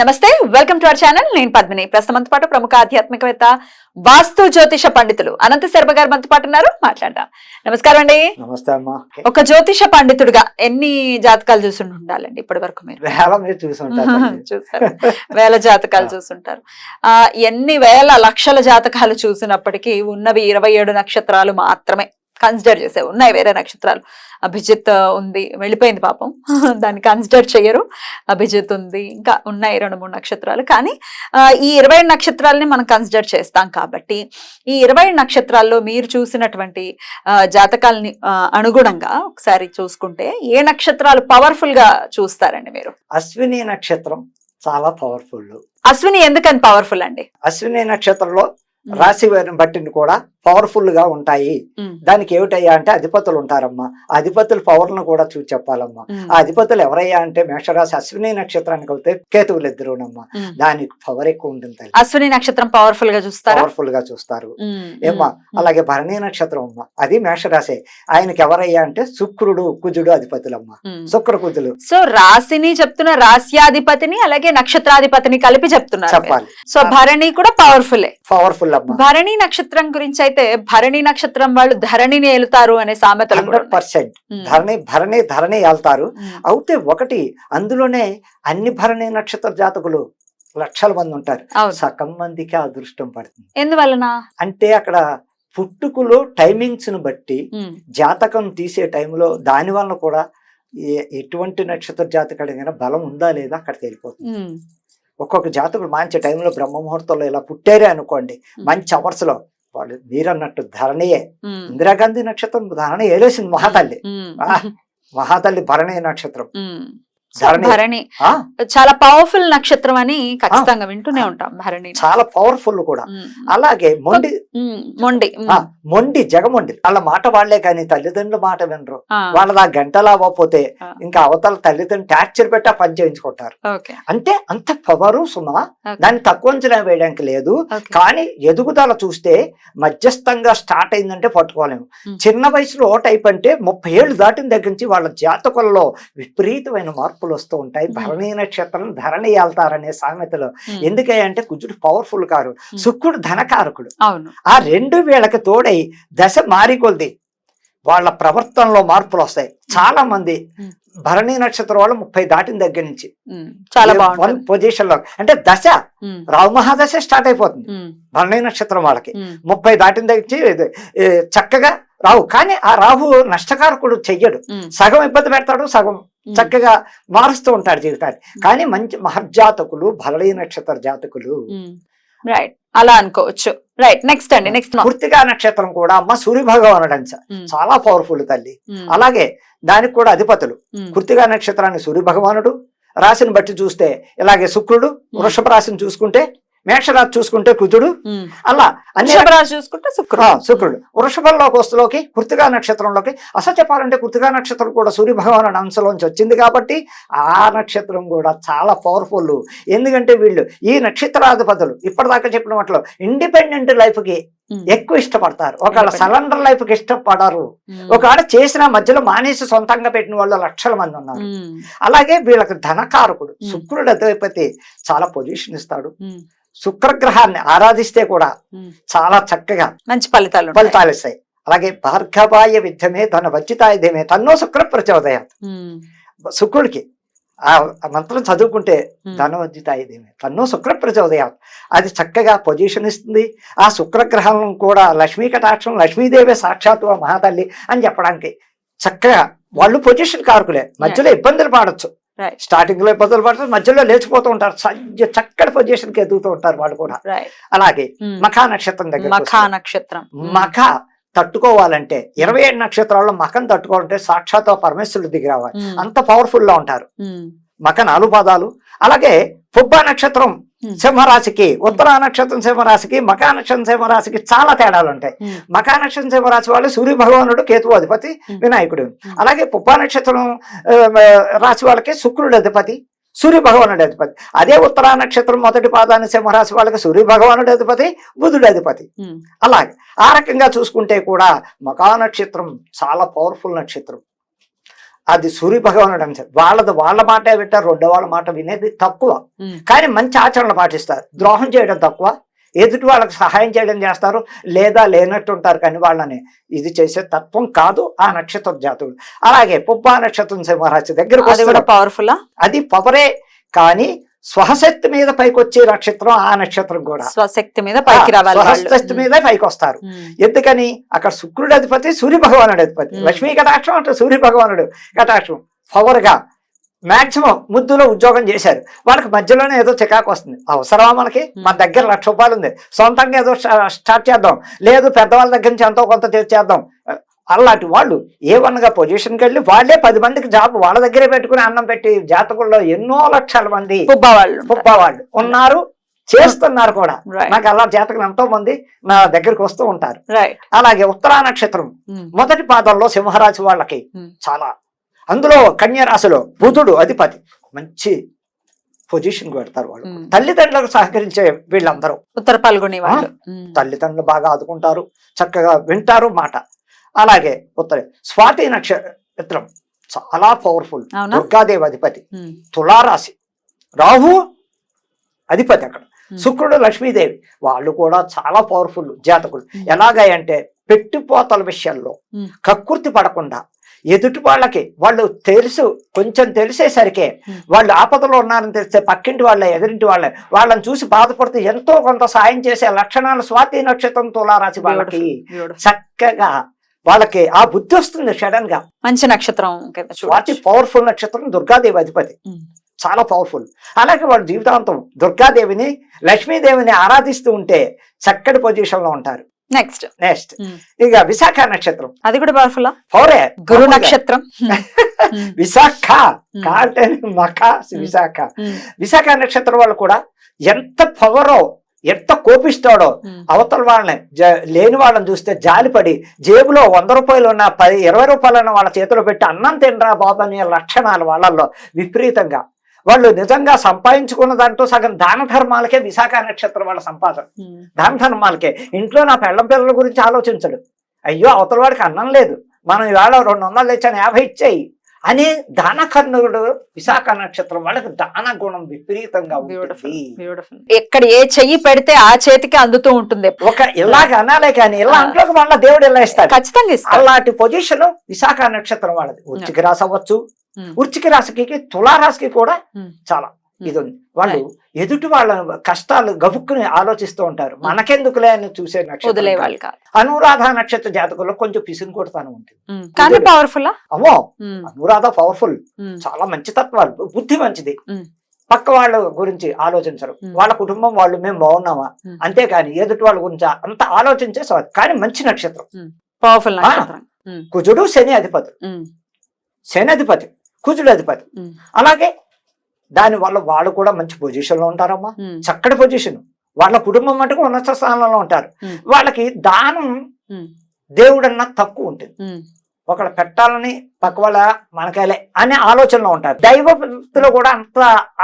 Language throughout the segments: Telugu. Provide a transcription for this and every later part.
నమస్తే వెల్కమ్ టు అవర్ ఛానల్. నేను పద్మిని. ప్రస్తుతం పాటు ప్రముఖ ఆధ్యాత్మికవేత్త వాస్తు జ్యోతిష పండితులు అనంత శర్మ గారు మనతో పాటు ఉన్నారు. మాట్లాడదాం. నమస్కారం అండి. నమస్తే అమ్మా. ఒక జ్యోతిష పండితుడిగా ఎన్ని జాతకాలు చూసి ఉండాలండి ఇప్పటి వరకు మీరు వేల మీరు చూసారు వేల జాతకాలు చూసుంటారు. ఆ ఎన్ని వేల లక్షల జాతకాలు చూసినప్పటికీ ఉన్నవి ఇరవై ఏడు నక్షత్రాలు మాత్రమే. కన్సిడర్ చేసే ఉన్నాయి వేరే నక్షత్రాలు. అభిజిత్ ఉంది. వెళ్ళిపోయింది పాపం. దాన్ని కన్సిడర్ చేయరు. అభిజిత్ ఉంది. ఇంకా ఉన్నాయి రెండు మూడు నక్షత్రాలు. కానీ ఈ ఇరవై నక్షత్రాలని మనం కన్సిడర్ చేస్తాం కాబట్టి ఈ ఇరవై నక్షత్రాల్లో మీరు చూసినటువంటి జాతకాలని అనుగుణంగా ఒకసారి చూసుకుంటే ఏ నక్షత్రాలు పవర్ఫుల్గా చూస్తారండి మీరు? అశ్విని నక్షత్రం చాలా పవర్ఫుల్ అశ్విని ఎందుకని పవర్ఫుల్ అండి? అశ్విని నక్షత్రంలో రాశి వారిని బట్టిని కూడా పవర్ఫుల్గా ఉంటాయి. దానికి ఏమిటయ్యా అంటే అధిపతులు ఉంటారమ్మా. ఆ అధిపతుల పవర్ను కూడా చూసి చెప్పాలమ్మా. ఆ అధిపతులు ఎవరయ్యా అంటే మేషరాశి అశ్విని నక్షత్రానికి వెళ్తే కేతువులు ఇద్దరునమ్మా. ఉమ్. దానికి పవర్ ఎక్కువ ఉంటుంది అశ్విని నక్షత్రం పవర్ఫుల్గా చూస్తారా? పవర్ఫుల్గా చూస్తారు. ఏమ్మా అలాగే భరణి నక్షత్రం అమ్మా. అది మేషరాశి. ఆయనకి ఎవరయ్యా అంటే శుక్రుడు కుజుడు అధిపతులమ్మా. శుక్ర కుజులు. సో రాశిని చెప్తున్న రాశ్యాధిపతిని అలాగే నక్షత్రాధిపతిని కలిపి చెప్తున్నారు. చెప్పాలి. సో భరణి కూడా పవర్ఫుల్ పవర్ఫుల్ అమ్మా. భరణి నక్షత్రం గురించి అయితే భరణి నక్షత్రం వాళ్ళు ధరణిని ఏలుతారు అనే సామెతలు కూడా హండ్రెడ్ పర్సెంట్. ధరణి భరణి ధరణి వెళ్తారు ఉమ్, అయితే ఒకటి అందులోనే అన్ని భరణి నక్షత్ర జాతకులు లక్షల మంది ఉంటారు. సగం మందికి అదృష్టం పడుతుంది. ఎందువలన? అంటే అక్కడ పుట్టుకలో టైమింగ్స్ను బట్టి జాతకం తీసే టైంలో దాని వల్ల కూడా ఎటువంటి నక్షత్ర జాతకుడికైనా బలం ఉందా లేదా అక్కడ తెలిపోతుంది. ఒక్కొక్క జాతకుడు మంచి టైంలో బ్రహ్మ ముహూర్తంలో ఇలా పుట్టారే అనుకోండి మంచి అవర్స్లో వాళ్ళు మీరన్నట్టు ధరణియే. ఇందిరాగాంధీ నక్షత్రం ధరణి ఏలేసింది మహాతల్లి. మహాతల్లి భరణి నక్షత్రం. భరణి. చాలా పవర్ఫుల్ నక్షత్రం అని ఖచ్చితంగా వింటూనే ఉంటాం భరణి చాలా పవర్ఫుల్ కూడా. అలాగే మొండి మొండి మొండి జగమొండి. వాళ్ళ మాట వాళ్ళే కానీ తల్లిదండ్రుల మాట వినరు. వాళ్ళ గంటలు అవ్వకపోతే. ఇంకా అవతల తల్లిదండ్రులు టార్చర్ పెట్టి పని చేయించుకుంటారు. అంటే అంత పవరు సుమా. దాన్ని తక్కువ అంచనా వేయడానికి లేదు. కానీ ఎదుగుదల చూస్తే మధ్యస్థంగా స్టార్ట్ అయిందంటే పట్టుకోలేము. చిన్న వయసులో ఓ టైప్ అంటే ముప్పై ఏళ్ళు దాటిన దగ్గర నుంచి వాళ్ళ జాతకులలో విపరీతమైన మార్పులు వస్తూ ఉంటాయి. భరణి నక్షత్రం ధరణి వెళ్తారనే సామెతలో ఎందుకంటే కుజుడు పవర్ఫుల్ కారు. శుక్రుడు ధనకారకుడు. ఆ రెండు వీళ్ళకి తోడై దశ మారికొల్ది వాళ్ళ ప్రవర్తనలో మార్పులు వస్తాయి చాలా మంది. భరణి నక్షత్రం వాళ్ళు ముప్పై దాటిన దగ్గర నుంచి చాలా పొజిషన్లో అంటే దశ రావు మహాదశ స్టార్ట్ అయిపోతుంది. భరణి నక్షత్రం వాళ్ళకి. ముప్పై దాటిన దగ్గర చక్కగా రావు. కానీ ఆ రాహు నష్టకారకుడు చెయ్యడు. సగం ఇబ్బంది పెడతాడు సగం. చక్కగా మారుస్తూ ఉంటాడు జీవితాన్ని. కానీ మంచి మహర్జాతకులు భరణి నక్షత్ర జాతకులు. రైట్ అలా అనుకోవచ్చు. రైట్ నెక్స్ట్ అండి. నెక్స్ట్ కృతికా నక్షత్రం కూడా అమ్మ సూర్య భగవానుడు అంశ చాలా పవర్ఫుల్ తల్లి. అలాగే దానికి కూడా అధిపతులు. కృతిగా నక్షత్రాన్ని సూర్య భగవానుడు రాశిని బట్టి చూస్తే ఇలాగే శుక్రుడు వృషభ రాశిని చూసుకుంటే మేషరాశి చూసుకుంటే కుజుడు అలా అన్ని చూసుకుంటే శుక్రుడు. శుక్రుడు. వృషభంలోకి వస్తులోకి కృతిగా నక్షత్రంలోకి అసలు చెప్పాలంటే కృతిగా నక్షత్రం కూడా సూర్య భగవానుడి అంశలోంచి వచ్చింది కాబట్టి ఆ నక్షత్రం కూడా చాలా పవర్ఫుల్ ఎందుకంటే వీళ్ళు ఈ నక్షత్రాధిపతులు ఇప్పటిదాకా చెప్పిన వాటిలో ఇండిపెండెంట్ లైఫ్కి ఉమ్, ఎక్కువ ఇష్టపడతారు. ఒకవేళ. సరెండర్ లైఫ్కి ఇష్టపడరు ఒకవేళ చేసిన మధ్యలో మానేసి సొంతంగా పెట్టిన వాళ్ళు లక్షల మంది ఉన్నారు. అలాగే వీళ్ళకి ధనకారకుడు. శుక్రుడు అధిపతి చాలా పొజిషన్ ఇస్తాడు. శుక్రగ్రహాన్ని ఆరాధిస్తే కూడా. చాలా చక్కగా మంచి ఫలితాలు. ఫలితాలు ఇస్తాయి అలాగే భార్గవాయ విద్యమే తన వచ్చితాయుధమే తన్నో శుక్ర ప్రచోదయ శుక్రుడికి ఆ మంత్రం చదువుకుంటే ఉమ్, ధనవద్యుతాయుధమే తన్నో శుక్ర ప్రచోదయ అది చక్కగా పొజిషన్ ఇస్తుంది. ఆ శుక్రగ్రహం కూడా లక్ష్మీ కటాక్షం లక్ష్మీదేవి సాక్షాత్తు మహాతల్లి అని చెప్పడానికి చక్కగా వాళ్ళు పొజిషన్ కారకులే. మధ్యలో ఇబ్బందులు పడచ్చు. స్టార్టింగ్లో ఇబ్బందులు పడతారు మధ్యలో లేచిపోతూ ఉంటారు. సజ్జ చక్కటి పొజిషన్కి ఎదుగుతూ ఉంటారు వాళ్ళు కూడా. అలాగే మఖా నక్షత్రం దగ్గర మఖా నక్షత్రం. మఖ తట్టుకోవాలంటే ఇరవై ఏడు నక్షత్రాల్లో మఖం తట్టుకోవాలంటే సాక్షాత్ పరమేశ్వరుడు దిగి రావాలి. అంత పవర్ఫుల్గా ఉంటారు. మఖ నాలుగు పాదాలు. అలాగే పుబ్బ నక్షత్రం సింహరాశికి ఉత్తరా నక్షత్రం సింహరాశికి మకా నక్షత్రం సింహరాశికి చాలా తేడాలు ఉంటాయి. మకా నక్షత్రం సింహరాశి వాళ్ళు సూర్య భగవానుడు కేతు అధిపతి. వినాయకుడు. అలాగే పుబ్బా నక్షత్రం రాశి వాళ్ళకి శుక్రుడు అధిపతి. సూర్య భగవానుడు అధిపతి. అదే ఉత్తరా నక్షత్రం మొదటి పాదాన్ని సింహరాశి వాళ్ళకి సూర్య భగవానుడు అధిపతి బుధుడు అధిపతి. అలాగే ఆ రకంగా చూసుకుంటే కూడా మకా నక్షత్రం చాలా పవర్ఫుల్ నక్షత్రం. అది సూర్య భగవానుడు అంటారు వాళ్ళది వాళ్ళ మాట వింటారు రెండో వాళ్ళ మాట వినేది తక్కువ. కానీ మంచి ఆచరణలు పాటిస్తారు. ద్రోహం చేయడం తక్కువ. ఎదుటి వాళ్ళకి సహాయం చేయడం చేస్తారు లేదా లేనట్టు ఉంటారు కానీ వాళ్ళని ఇది చేసే తత్వం కాదు ఆ నక్షత్ర జాతులు అలాగే పుబ్బా నక్షత్రం సింహరాశి వస్తే పవర్ఫుల్ అది పవరే కానీ స్వశక్తి మీద పైకి వచ్చే నక్షత్రం ఆ నక్షత్రం కూడా. స్వశక్తి మీద పైకి రావాలి. స్వశక్తి మీద పైకి వస్తారు. ఎందుకని? అక్కడ శుక్రుడు అధిపతి సూర్య భగవానుడు అధిపతి. లక్ష్మీ కటాక్షం అంటే సూర్య భగవానుడు కటాక్షం. పవర్గా మాక్సిమం ముద్దులో ఉద్యోగం చేశారు. వాళ్ళకి మధ్యలోనే ఏదో చికాకు వస్తుంది. అవసరమా మనకి? మన దగ్గర లక్ష రూపాయలు ఉంది. సొంతంగా ఏదో స్టా- స్టార్ట్ చేద్దాం. లేదు పెద్దవాళ్ళ దగ్గర నుంచి ఎంతో కొంత తెచ్చేద్దాం. అలాంటి వాళ్ళు ఏ వన్గా పొజిషన్కి వెళ్ళి వాళ్ళే పది మందికి జాబ్ వాళ్ళ దగ్గరే పెట్టుకుని అన్నం పెట్టి జాతకుల్లో ఎన్నో లక్షల మంది వాళ్ళు వాళ్ళు ఉన్నారు చేస్తున్నారు కూడా. నాకు అలా జాతకులు ఎంతో మంది నా దగ్గరికి వస్తూ ఉంటారు. అలాగే ఉత్తరా నక్షత్రం మొదటి పాదంలో సింహరాశి వాళ్ళకి. చాలా అందులో కన్య రాశిలో బుధుడు అధిపతి. మంచి పొజిషన్ పెడతారు వాళ్ళు. తల్లిదండ్రులకు సహకరించే వీళ్ళందరూ. ఉత్తర పాల్గొని వాళ్ళు. తల్లిదండ్రులు బాగా ఆదుకుంటారు చక్కగా వింటారు మాట. అలాగే ఉత్తర స్వాతి నక్షత్రం చాలా పవర్ఫుల్ దుర్గాదేవి అధిపతి. తులారాశి. రాహు అధిపతి అక్కడ. శుక్రుడు లక్ష్మీదేవి. వాళ్ళు కూడా చాలా పవర్ఫుల్ జాతకులు. ఎలాగంటే పెట్టిపోతల విషయాల్లో Hmm. కక్కుర్తి పడకుండా ఎదుటి వాళ్ళకి వాళ్ళు తెలుసు కొంచెం తెలిసేసరికే. వాళ్ళు ఆపదలో ఉన్నారని తెలిస్తే పక్కింటి వాళ్ళ ఎదురింటి వాళ్ళ వాళ్ళని చూసి బాధపడుతూ ఎంతో కొంత సాయం చేసే లక్షణాలు స్వాతి నక్షత్రం తులారాశి వాళ్ళకి. చక్కగా వాళ్ళకి ఆ బుద్ధి వస్తుంది సడన్గా మంచి నక్షత్రం స్వాతి. పవర్ఫుల్ నక్షత్రం దుర్గాదేవి అధిపతి. చాలా పవర్ఫుల్ అలాగే వాళ్ళు జీవితాంతం దుర్గాదేవిని లక్ష్మీదేవిని ఆరాధిస్తూ ఉంటే చక్కటి పొజిషన్లో ఉంటారు నెక్స్ట్ నెక్స్ట్ ఉమ్. ఇక విశాఖ నక్షత్రం అది కూడా పవర్ఫుల్ పౌరే గురు. నక్షత్రం ఉమ్. విశాఖ ఉమ్. కాటే మఖ విశాఖ. విశాఖ నక్షత్రం వాళ్ళు కూడా ఎంత పవరో ఎంత కోపిస్తాడో. అవతల వాళ్ళని లేని వాళ్ళని చూస్తే జాలిపడి జేబులో వంద రూపాయలు ఉన్న పది ఇరవై రూపాయలన్న వాళ్ళ చేతిలో పెట్టి అన్నం తినరా బాబు అనే లక్షణాలు వాళ్ళల్లో విపరీతంగా వాళ్ళు నిజంగా సంపాదించుకున్న దాంట్లో సగం దాన ధర్మాలకే విశాఖ నక్షత్రం వాళ్ళ సంపాదన. దాన ధర్మాలకే. ఇంట్లో నా పెళ్ళం పిల్లల గురించి ఆలోచించడు. అయ్యో అవతల వాడికి అన్నం లేదు. మనం ఇవాళ రెండు వందలు తెచ్చాను యాభై ఇచ్చేయి అని దానకర్ణుడు విశాఖ నక్షత్రం వాళ్ళకి దాన గుణం విపరీతంగా ఎక్కడ ఏ చెయ్యి పెడితే ఆ చేతికి అందుతూ ఉంటుంది. ఒక ఇలాగ అనాలే కానీ ఇలా. అంట్లోకి మళ్ళీ దేవుడు ఇలా ఇస్తాడు? ఖచ్చితంగా ఇస్తారు అలాంటి పొజిషన్ విశాఖ నక్షత్రం వాళ్ళది. అవ్వచ్చు ఉమ్. వృచ్చిక రాశికి తులారాశికి కూడా ఉమ్. చాలా ఇది ఉంది. వాళ్ళు ఎదుటి వాళ్ళ కష్టాలు గబుక్కుని ఆలోచిస్తూ ఉంటారు. మనకెందుకులే అని చూసే నక్షత్రం అనురాధ నక్షత్ర జాతకుల్లో కొంచెం పిసిని కొడతాను ఉంటుంది. కానీ పవర్ఫుల్ అమ్మో! అనురాధ పవర్ఫుల్ చాలా మంచి తత్వాలు. బుద్ధి మంచిది. పక్క వాళ్ళ గురించి ఆలోచించరు. వాళ్ళ కుటుంబం వాళ్ళు మేము బాగున్నామా. అంతేకాని ఎదుటి వాళ్ళ గురించి అంత ఆలోచించే కానీ మంచి నక్షత్రం. పవర్ఫుల్ కుజుడు శని అధిపతి. శని అధిపతి. కుజుడు అధిపతి. అలాగే దాని వల్ల వాళ్ళు కూడా మంచి పొజిషన్లో ఉంటారమ్మా. చక్కటి పొజిషన్ వాళ్ళ కుటుంబం మటుకు ఉన్నత స్థానంలో ఉంటారు. వాళ్ళకి దానం. దేవుడన్నా తక్కువ ఉంటుంది. ఒకళ్ళు పెట్టాలని పక్క వాళ్ళ మనకాలే అనే ఆలోచనలో ఉంటారు దైవ భక్తిలో కూడా అంత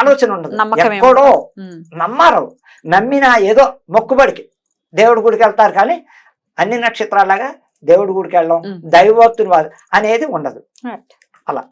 ఆలోచన ఉండదు ఎక్కడో. నమ్మారు నమ్మిన ఏదో మొక్కుబడికి దేవుడి గుడికి వెళ్తారు కానీ అన్ని నక్షత్రాలాగా దేవుడి గుడికి వెళ్ళడం వారు అనేది ఉండదు అలా.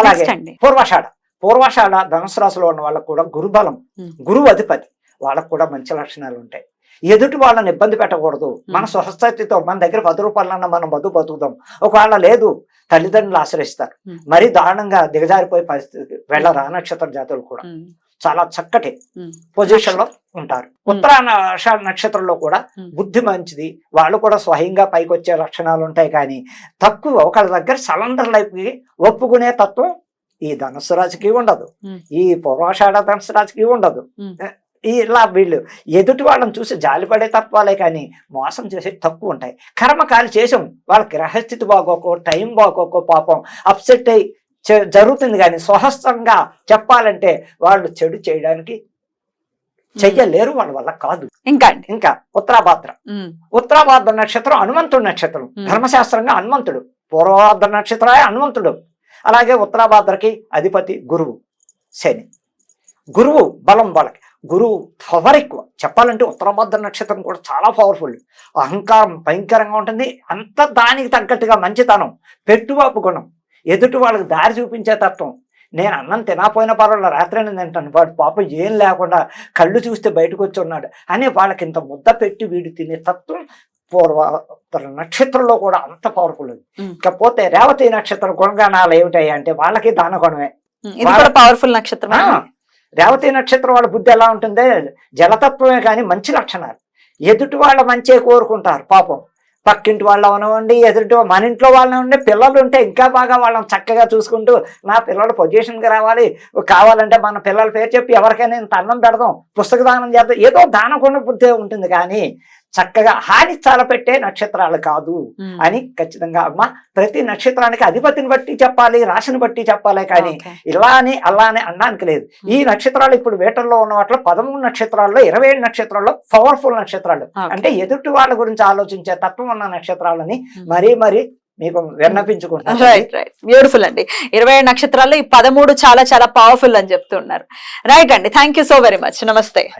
అలాగే. పూర్వాషాఢ పూర్వాషాఢ ధనుసు రాశిలో ఉన్న వాళ్ళకు కూడా గురుబలం. గురువు అధిపతి వాళ్ళకు కూడా మంచి లక్షణాలు ఉంటాయి ఎదుటి వాళ్ళని ఇబ్బంది పెట్టకూడదు మన స్వస్థితితో మన దగ్గర పది రూపాయలన్నా మనం బతు బతుకుతాం ఒకవేళ లేదు తల్లిదండ్రులు ఆశ్రయిస్తారు. మరీ దారుణంగా దిగజారిపోయే పరిస్థితి వెళ్ళరా నక్షత్ర జాతులు కూడా. చాలా చక్కటి. పొజిషన్లో ఉంటారు. ఉత్తరాషాఢ నక్షత్రంలో కూడా. బుద్ధి మంచిది. వాళ్ళు కూడా స్వయంగా పైకి వచ్చే లక్షణాలు ఉంటాయి కానీ తక్కువ ఒకళ్ళ దగ్గర సలండర్ లైఫ్కి ఒప్పుకునే తత్వం ఈ ధనుసు రాశికి ఉండదు. ఈ పూర్వాషాఢ ధనుసు రాశికి ఉండదు. ఇలా వీళ్ళు ఎదుటి వాళ్ళని చూసి జాలిపడే తత్వాలే కానీ మోసం చేసే తక్కువ ఉంటాయి. కర్మకాలు చేసాం. వాళ్ళ గ్రహస్థితి బాగోకో టైం బాగోకో పాపం. అప్సెట్ అయి చే- జరుగుతుంది కానీ స్వహస్తంగా చెప్పాలంటే వాళ్ళు చెడు చేయడానికి చెయ్యలేరు వాళ్ళ వల్ల కాదు. ఇంకా అండి. ఇంకా ఉత్తరాభాద్ర. ఉత్తరాభాద్ర నక్షత్రం హనుమంతుడు నక్షత్రం. ధర్మశాస్త్రంగా హనుమంతుడు. పూర్వభాద్ర నక్షత్రమే హనుమంతుడు. అలాగే ఉత్తరాభాద్రకి అధిపతి గురువు శని. గురువు బలం వాళ్ళకి. గురువు పవర్ ఎక్కువ. చెప్పాలంటే ఉత్తరాభాద్ర నక్షత్రం కూడా చాలా పవర్ఫుల్. అహంకారం భయంకరంగా ఉంటుంది. అంత దానికి తగ్గట్టుగా మంచితనం. పెట్టుబాపు గుణం. ఎదుటి వాళ్ళకి దారి చూపించే తత్వం. నేను అన్నం తినకపోయినా పర్వాలేదు రాత్రి నేను తింటాను. వాడు పాపం ఏం లేకుండా కళ్ళు చూస్తే బయటకు వచ్చి ఉన్నాడు అని వాళ్ళకి ఇంత ముద్ద పెట్టి వీడు తినే తత్వం పూర్వ నక్షత్రంలో కూడా అంత పవర్ఫుల్ ఉంది. ఇకపోతే రేవతి నక్షత్రం గుణగానాలు ఏమిటాయి అంటే వాళ్ళకి ఇది కూడా పవర్ఫుల్ నక్షత్రం రేవతి నక్షత్రం వాళ్ళ బుద్ధి ఎలా ఉంటుందే? జలతత్వమే కానీ మంచి లక్షణాలు. ఎదుటి వాళ్ళ మంచే కోరుకుంటారు పాపం. పక్కింటి వాళ్ళు అవనివ్వండి ఎదుటి మన ఇంట్లో వాళ్ళని ఉండి పిల్లలు ఉంటే ఇంకా బాగా వాళ్ళని చక్కగా చూసుకుంటూ నా పిల్లలు పొజిషన్కి రావాలి. కావాలంటే మన పిల్లల పేరు చెప్పి ఎవరికైనా ఇంత అన్నం పెడదాం పుస్తక దానం చేద్దాం. ఏదో దానకుండా బుద్ధి ఉంటుంది కానీ చక్కగా హాని చాలా పెట్టే నక్షత్రాలు కాదు. అని ఖచ్చితంగా అమ్మ ప్రతి నక్షత్రానికి అధిపతిని బట్టి చెప్పాలి రాశిని బట్టి చెప్పాలి కానీ. ఇలా అని అలా అని అనడానికి లేదు. ఈ నక్షత్రాలు ఇప్పుడు వేటల్లో ఉన్న వాటిలో పదమూడు నక్షత్రాల్లో ఇరవై ఏడు నక్షత్రాల్లో పవర్ఫుల్ నక్షత్రాలు. అంటే ఎదుటి వాళ్ళ గురించి ఆలోచించే తత్వం ఉన్న నక్షత్రాలని. మరీ మరీ మీకు విన్నపించుకుంటాను రైట్ రైట్ బ్యూటిఫుల్ అండి. ఇరవై ఏడు నక్షత్రాల్లో ఈ పదమూడు చాలా చాలా పవర్ఫుల్ అని చెప్తున్నారు. రైట్ అండి. Thank you so very much నమస్తే.